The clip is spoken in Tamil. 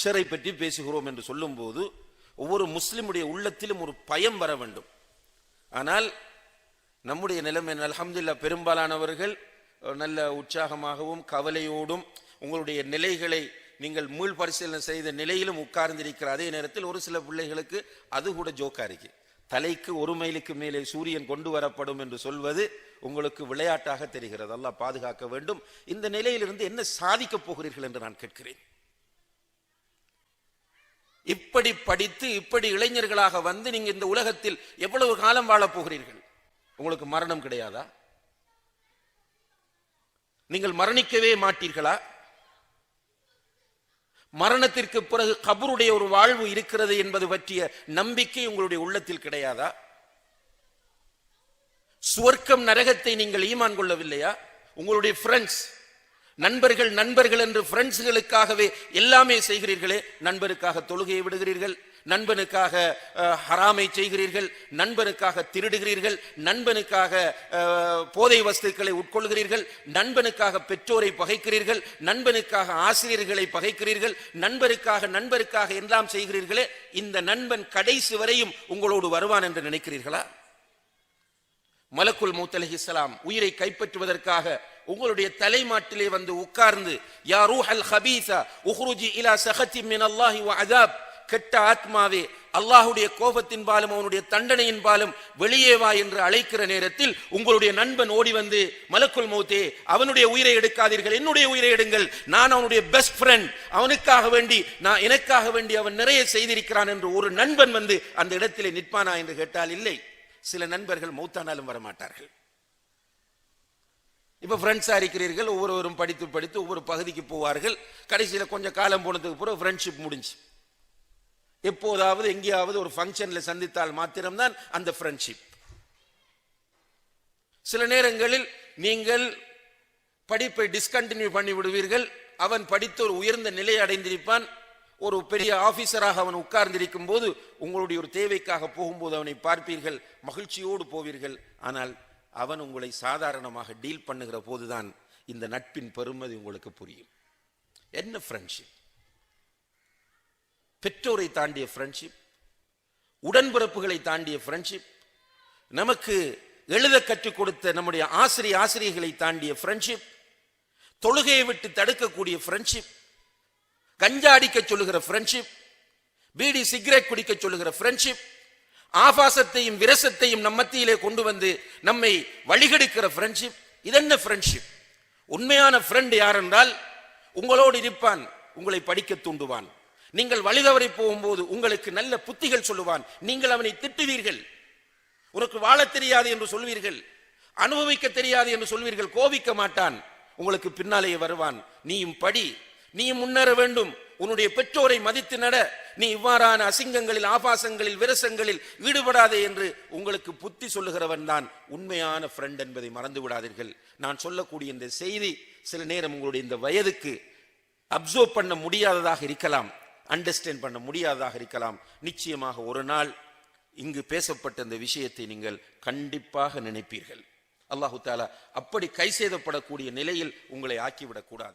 மஹ்ஷரை பற்றி பேசுகிறோம் என்று சொல்லும்போது ஒவ்வொரு முஸ்லிமுடைய உள்ளத்திலும் ஒரு பயம் வர வேண்டும். ஆனால் நம்முடைய நிலைமை அலமதுல்லா பெரும்பாலானவர்கள் நல்ல உற்சாகமாகவும் கவலையோடும் உங்களுடைய நிலைகளை நீங்கள் மீள் பரிசீலனை செய்த நிலையிலும் உட்கார்ந்திருக்கிற அதே நேரத்தில் ஒரு சில பிள்ளைகளுக்கு அது கூட ஜோக்கா இருக்கு. தலைக்கு ஒரு மைலுக்கு மேலே சூரியன் கொண்டு வரப்படும் என்று சொல்வது உங்களுக்கு விளையாட்டாக தெரிகிறது. அல்லாஹ் பாதுகாக்க வேண்டும். இந்த நிலையிலிருந்து என்ன சாதிக்கப் போகிறீர்கள் என்று நான் கேட்கிறேன். இப்படி படித்து இப்படி இளைஞர்களாக வந்து நீங்க இந்த உலகத்தில் எவ்வளவு காலம் வாழப் போகிறீர்கள்? உங்களுக்கு மரணம் கிடையாதா? நீங்கள் மரணிக்கவே மாட்டீர்களா? மரணத்திற்கு பிறகு கபருடைய ஒரு வாழ்வு இருக்கிறது என்பது பற்றிய நம்பிக்கை உங்களுடைய உள்ளத்தில் கிடையாதா? சுவர்க்கம் நரகத்தை நீங்கள் ஈமான் கொள்ளவில்லையா? உங்களுடைய ஃப்ரெண்ட்ஸ் நண்பர்கள் நண்பர்கள் என்று ஃப்ரெண்ட்ஸுகளுக்காகவே எல்லாமே செய்கிறீர்களே நண்பருக்காக தொழுகையை விடுகிறீர்கள் நண்பனுக்காக ஹராமை செய்கிறீர்கள் நண்பனுக்காக திருடுகிறீர்கள் நண்பனுக்காக போதை வஸ்துக்களை உட்கொள்கிறீர்கள் நண்பனுக்காக பெற்றோரை பகைக்கிறீர்கள் நண்பனுக்காக ஆசிரியர்களை பகைக்கிறீர்கள் நண்பருக்காக நண்பருக்காக எல்லாம் செய்கிறீர்களே இந்த நண்பன் கடைசி வரையும் உங்களோடு வருவான் என்று நினைக்கிறீர்களா? மலக்குல் மூத்தலஹி இஸ்லாம் உயிரை கைப்பற்றுவதற்காக உங்களுடைய தலைமாட்டிலே வந்து உட்கார்ந்து யா ரூஹல் ஹபீசா உஹ்ருஜி இலா சஹத்தி மின் அல்லாஹி அதாப் கெட்ட ஆத்மாவே அல்லாஹுடைய கோபத்தின் பாலும் அவனுடைய தண்டனையின்பாலும் வெளியே வா என்று அழைக்கிற நேரத்தில் உங்களுடைய நண்பன் ஓடி வந்து மலக்குள் மௌத்தே அவனுடைய உயிரை எடுக்காதீர்கள் என்னுடைய உயிரை எடுங்கள் நான் அவனுடைய பெஸ்ட் ஃப்ரெண்ட் அவனுக்காக வேண்டி நான் எனக்காக வேண்டி அவன் நிறைய செய்திருக்கிறான் என்று ஒரு நண்பன் வந்து அந்த இடத்திலே நிற்பானா என்று கேட்டால் இல்லை. சில நண்பர்கள் மௌத்தானாலும் வரமாட்டார்கள். இப்போ ஃப்ரெண்ட்ஸாக இருக்கிறீர்கள் ஒவ்வொருவரும் படித்து படித்து ஒவ்வொரு பகுதிக்கு போவார்கள். கடைசியில் கொஞ்சம் காலம் போனதுக்கு பிறகு ஃப்ரெண்ட்ஷிப் முடிஞ்சு. எப்போதாவது எங்கேயாவது ஒரு ஃபங்க்ஷனில் சந்தித்தால் மாத்திரம்தான் அந்த ஃப்ரெண்ட்ஷிப் சில நேரங்களில் நீங்கள் படிப்பை டிஸ்கண்டினியூ பண்ணி விடுவீர்கள். அவன் படித்து ஒரு உயர்ந்த நிலை அடைந்திருப்பான். ஒரு பெரிய ஆபீசராக அவன் உட்கார்ந்திருக்கும் போது உங்களுடைய ஒரு தேவைக்காக போகும்போது அவனை பார்ப்பீர்கள். மகிழ்ச்சியோடு போவீர்கள். ஆனால் அவன் உங்களை சாதாரணமாக டீல் பண்ணுகிற போதுதான் இந்த நட்பின் பெருமதி உங்களுக்கு புரியும். என்ன ஃப்ரெண்ட்ஷிப் பெற்றோரை தாண்டிய ஃப்ரெண்ட்ஷிப் உடன்பிறப்புகளை தாண்டிய ஃப்ரெண்ட்ஷிப் நமக்கு எழுத கற்றுக் கொடுத்த நம்முடைய ஆசிரிய ஆசிரியர்களை தாண்டிய ஃப்ரெண்ட்ஷிப் தொழுகையை விட்டு தடுக்கக்கூடிய ஃப்ரெண்ட்ஷிப் கஞ்சா அடிக்க சொல்லுகிற ஃப்ரெண்ட்ஷிப் பீடி சிகரெட் குடிக்க சொல்லுகிற ஃப்ரெண்ட்ஷிப் ஆபாசத்தையும் விரசத்தையும் நம் மத்தியிலே கொண்டு வந்து நம்மை வழிகெடுக்கிற ஃப்ரெண்ட்ஷிப் இதென்ன ஃப்ரெண்ட்ஷிப் உண்மையான ஃப்ரெண்ட் யார் என்றால் உங்களோடு இருப்பான் உங்களை படிக்க தூண்டுவான். நீங்கள் வழிதவறி போகும்போது உங்களுக்கு நல்ல புத்திகள் சொல்லுவான். நீங்கள் அவனை திட்டுவீர்கள். உனக்கு வாழத் தெரியாது என்று சொல்வீர்கள். அனுபவிக்க தெரியாது என்று சொல்வீர்கள். கோபிக்க மாட்டான். உங்களுக்கு பின்னாலேயே வருவான். நீயும் படி. நீயும் முன்னேற வேண்டும். உன்னுடைய பெற்றோரை மதித்து நட. நீ இவ்வாறான அசிங்கங்களில் ஆபாசங்களில் விரசங்களில் ஈடுபடாதே என்று உங்களுக்கு புத்தி சொல்லுகிறவன் தான் உண்மையான ஃப்ரெண்ட் என்பதை மறந்து விடாதீர்கள் நான் சொல்லக்கூடிய இந்த செய்தி சில நேரம் உங்களுடைய இந்த வயதுக்கு அப்சர்வ் பண்ண முடியாததாக இருக்கலாம். அண்டர்ஸ்டாண்ட் பண்ண முடியாததாக இருக்கலாம். நிச்சயமாக ஒரு நாள் இங்கு பேசப்பட்ட இந்த விஷயத்தை நீங்கள் கண்டிப்பாக நினைப்பீர்கள். அல்லாஹு தாலா அப்படி கை செய்தப்படக்கூடிய நிலையில் உங்களை ஆக்கிவிடக்கூடாது.